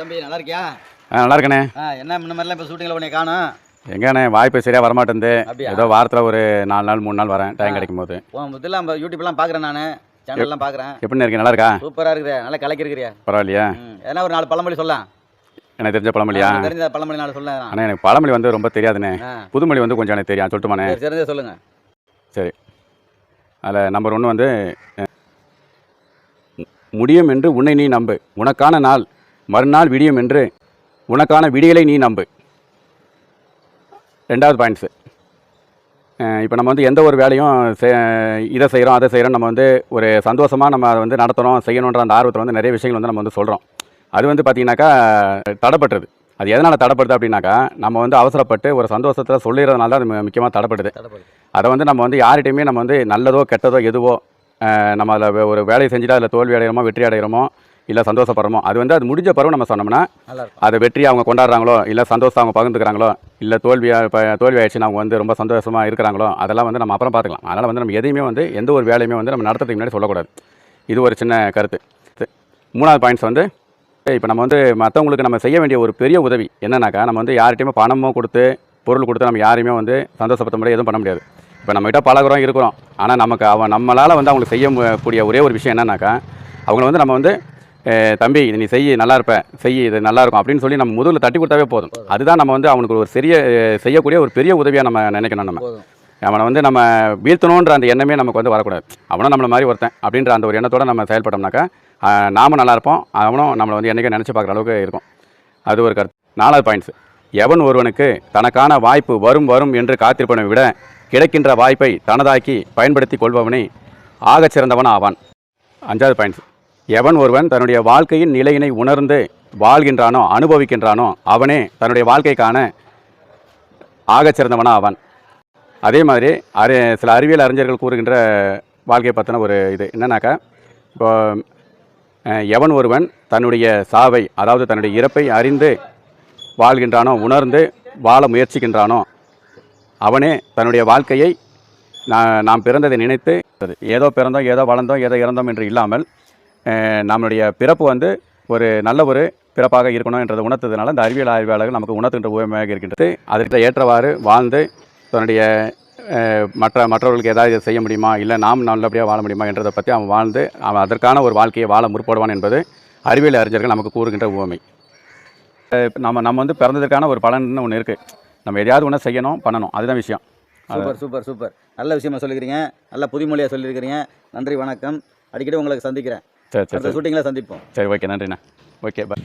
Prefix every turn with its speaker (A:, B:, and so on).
A: தம்பி நல்லா இருக்கியா
B: ஆ நல்லா இருக்கண்ணே
A: ஆ என்ன முன்ன மாதிரிலாம் இப்போ ஷூட்டிங்கில் உன்னை காணும்?
B: எங்கண்ணே வாய்ப்பு சரியாக வரமாட்டேங்குது? ஏதோ வாரத்தில் ஒரு நாலு நாள் மூணு நாள் வரேன் டைம் கிடைக்கும் போது
A: உன் இதெல்லாம் யூடியூப்லாம் பார்க்குறேன் நான். சேனல்லாம் பார்க்குறேன்
B: எப்படிண்ணே இருக்கு நல்லா இருக்கா
A: சூப்பராக இருக்குது நல்லா கலக்கிருக்கிறியா
B: பரவாயில்லையா.
A: எதனா ஒரு நாலு பழமொழி சொல்லலாம்.
B: எனக்கு தெரிஞ்ச பழமொழியா?
A: தெரிஞ்ச பழமொழி நாலு சொல்ல
B: அண்ணா எனக்கு பழமொழி வந்து ரொம்ப தெரியாதுண்ணே. புதுமொழி வந்து கொஞ்சம் எனக்கு தெரியும். சொல்லட்டுமாண்ணே?
A: சரி தெரிஞ்சதை சொல்லுங்க.
B: சரி. அதில் நம்பர் ஒன்று வந்து முடியும் என்று உன்னை நீ நம்பு. உனக்கான நாள் மறுநாள் விடியும் என்று உனக்கான விடியலை நீ நம்பு. ரெண்டாவது பாயிண்ட்ஸு இப்போ நம்ம வந்து எந்த ஒரு வேலையும் செ- இதை செய்கிறோம் அதை செய்கிறோம் நம்ம வந்து ஒரு சந்தோஷமாக நம்ம அதை வந்து நடத்துகிறோம் செய்யணுன்ற அந்த ஆர்வத்தில் வந்து நிறைய விஷயங்கள் வந்து நம்ம வந்து சொல்கிறோம் அது வந்து பார்த்திங்கனாக்கா தடைப்பட்டுறது அது எதனால் தடைப்படுது அப்படின்னாக்கா நம்ம வந்து அவசரப்பட்டு ஒரு சந்தோஷத்தில் சொல்லிடுறதுனால தான் அது முக்கியமாக தடைப்படுது. அதை வந்து நம்ம வந்து யார்கிட்டையுமே நம்ம வந்து நல்லதோ கெட்டதோ எதுவோ நம்ம அதில் ஒரு வேலையை செஞ்சுட்டு அதில் தோல்வி அடைகிறோமோ வெற்றி அடைகிறோமோ இல்லை சந்தோஷப்படுறோமோ? அது வந்து அது முடிஞ்ச பிறகு நம்ம சொன்னோம்னா அதை வெற்றி அவங்க கொண்டாடுறாங்களோ இல்லை சந்தோஷம் அவங்க பகிர்ந்துக்கிறாங்களோ இல்லை தோல்வி இப்போ தோல்வி ஆயிடுச்சுன்னு அவங்க வந்து ரொம்ப சந்தோஷமாக இருக்கிறாங்களோ அதெல்லாம் வந்து நம்ம அப்புறம் பார்த்துக்கலாம். அதனால் வந்து நம்ம எதையுமே வந்து எந்த ஒரு வேலையுமே வந்து நம்ம நடத்துறதுக்கு முன்னாடி சொல்லக்கூடாது. இது ஒரு சின்ன கருத்து. மூணாவது பாயிண்ட்ஸ் வந்து இப்போ நம்ம வந்து மற்றவங்களுக்கு நம்ம செய்ய வேண்டிய ஒரு பெரிய உதவி என்னன்னாக்கா நம்ம வந்து யார்கிட்டையுமே பணமோ கொடுத்து பொருள் கொடுத்து நம்ம யாரையுமே வந்து சந்தோஷப்படுத்த முடியாது எதுவும் பண்ண முடியாது. இப்போ நம்மகிட்ட பழகுறோம் இருக்கிறோம். ஆனால் நமக்கு அவன் நம்மளால் வந்து அவங்களுக்கு செய்ய மு- கூடிய ஒரே ஒரு விஷயம் என்னன்னாக்கா அவங்கள வந்து நம்ம வந்து "ஏய், தம்பி இது நீ செய் நல்லா இருப்ப. செய் இது நல்லா இருக்கும் அப்படின்னு சொல்லி நம்ம முதல்ல தட்டி கொடுத்தாவே போதும். அதுதான் நம்ம வந்து அவனுக்கு ஒரு பெரிய செய்யக்கூடிய ஒரு பெரிய உதவியாக நம்ம நினைக்கணும் நம்ம. அவனை வந்து நம்ம வீழ்த்தணுன்ற அந்த எண்ணமே நமக்கு வந்து வரக்கூடாது. அவனும் நம்மளை மாதிரி ஒருத்தன் அப்படின்ற அந்த ஒரு எண்ணத்தோட நம்ம செயல்பட்டோம்னாக்கா ஆஹ், நாம நல்லா இருப்போம். அவனும் நம்மளை வந்து என்றைக்கும் நினச்சி பார்க்குற அளவுக்கு இருக்கும். அது ஒரு கருத்து. நாலாவது பாயிண்ட்ஸ் எவன் ஒருவனுக்கு தனக்கான வாய்ப்பு வரும் வரும் என்று காத்திருப்பவனை விட கிடைக்கின்ற வாய்ப்பை தனதாக்கி பயன்படுத்தி கொள்பவனே ஆகச் சிறந்தவன் ஆவான் அஞ்சாவது பாயிண்ட்ஸ் எவன் ஒருவன் தன்னுடைய வாழ்க்கையின் நிலையினை உணர்ந்து வாழ்கின்றானோ அனுபவிக்கின்றானோ அவனே தன்னுடைய வாழ்க்கைக்கான ஆகச் அவன். அதே மாதிரி அறி சில அறிவியல் அறிஞர்கள் கூறுகின்ற வாழ்க்கையை பற்றின ஒரு இது என்னன்னாக்கா இப்போ எவன் ஒருவன் தன்னுடைய சாவை அதாவது தன்னுடைய இறப்பை அறிந்து வாழ்கின்றானோ உணர்ந்து வாழ முயற்சிக்கின்றானோ அவனே தன்னுடைய வாழ்க்கையை நான் நாம் பிறந்ததை நினைத்து ஏதோ பிறந்தோம் ஏதோ வளர்ந்தோம் ஏதோ இறந்தோம் என்று இல்லாமல் நம்மளுடைய பிறப்பு வந்து ஒரு நல்ல ஒரு பிறப்பாக இருக்கணும் என்றதை உணர்த்ததுனால இந்த அறிவியல் ஆய்வாளர்கள் நமக்கு உணர்த்துகின்ற உயமாக இருக்கின்றது. அதற்கு ஏற்றவாறு வாழ்ந்து தன்னுடைய மற்ற மற்றவர்களுக்கு ஏதாவது செய்ய முடியுமா? இல்லை நாம் நல்லபடியாக வாழ முடியுமா என்றதை பற்றி அவன் வாழ்ந்து அவன் அதற்கான ஒரு வாழ்க்கையை வாழ முற்படுவான் என்பது அறிவியல் அறிஞர்கள் நமக்கு கூறுகின்ற உவமை. நம்ம நம்ம வந்து பிறந்ததற்கான ஒரு பலன்னு ஒன்று இருக்குது நம்ம எதையாவது ஒன்று செய்யணும் பண்ணணும். அதுதான் விஷயம்.
A: Super super super. நல்ல விஷயமா சொல்லிக்கிறீங்க. நல்ல புதுமொழியாக சொல்லியிருக்கிறீங்க. நன்றி வணக்கம். அடிக்கடி உங்களுக்கு சந்திக்கிறேன்.
B: சரி சரி
A: ஷூட்டிங்கில் சந்திப்போம்.
B: சரி ஓகே நன்றிண்ணா. Okay bye